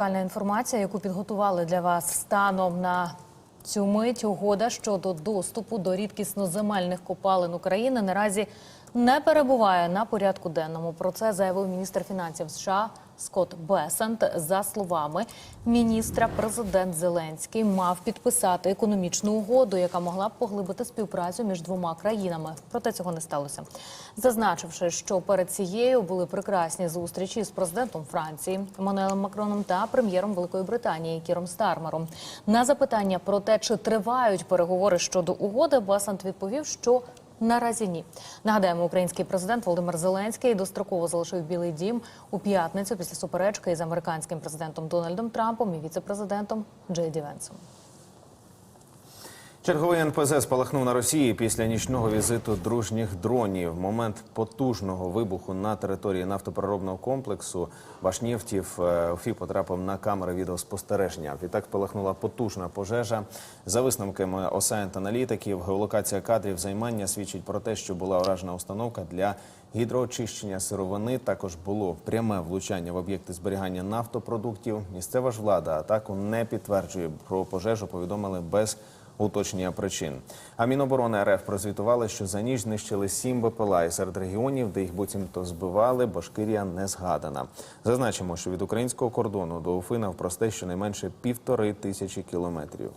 Актуальна інформація, яку підготували для вас станом на цю мить, угода щодо доступу до рідкісноземельних копалин України наразі не перебуває на порядку денному. Про це заявив міністр фінансів США Скотт Бесент. За словами міністра, президент Зеленський мав підписати економічну угоду, яка могла б поглибити співпрацю між двома країнами. Проте цього не сталося. Зазначивши, що перед цією були прекрасні зустрічі з президентом Франції Еммануелем Макроном та прем'єром Великої Британії Кіром Стармером. На запитання про те, чи тривають переговори щодо угоди, Бесант відповів, що Наразі ні. Нагадаємо, український президент Володимир Зеленський достроково залишив Білий Дім у п'ятницю після суперечки із американським президентом Дональдом Трампом і віце-президентом Джей Ді Венсом. Черговий НПЗ спалахнув на Росії після нічного візиту дружніх дронів. Момент потужного вибуху на території нафтопереробного комплексу Башнєфтів е, ФІ потрапив на камери відеоспостереження. Відтак спалахнула потужна пожежа. За висновками осаєнт аналітиків, геолокація кадрів займання свідчить про те, що була уражена установка для гідроочищення сировини. Також було пряме влучання в об'єкти зберігання нафтопродуктів. Місцева ж влада атаку не підтверджує. Про пожежу повідомили без уточнення причин. А Міноборони РФ прозвітували, що за ніч знищили сім БПЛА і серед регіонів, де їх буцімто збивали, Башкирія не згадана. Зазначимо, що від українського кордону до Уфина впросте щонайменше півтори тисячі кілометрів.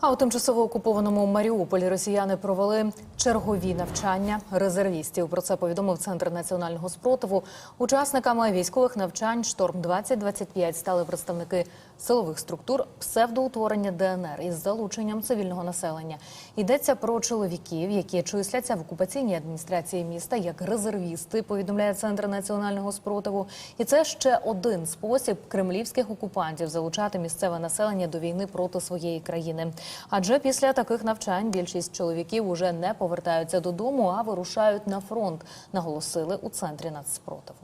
А у тимчасово окупованому Маріуполі росіяни провели чергові навчання резервістів. Про це повідомив центр національного спротиву. Учасниками військових навчань Шторм 2025 стали представники силових структур псевдоутворення ДНР із залученням цивільного населення. Йдеться про чоловіків, які числяться в окупаційній адміністрації міста як резервісти. Повідомляє центр національного спротиву. І це ще один спосіб кремлівських окупантів залучати місцеве населення до війни проти своєї країни. Адже після таких навчань більшість чоловіків уже не повертаються додому, а вирушають на фронт. Наголосили у центрі нацспротиву.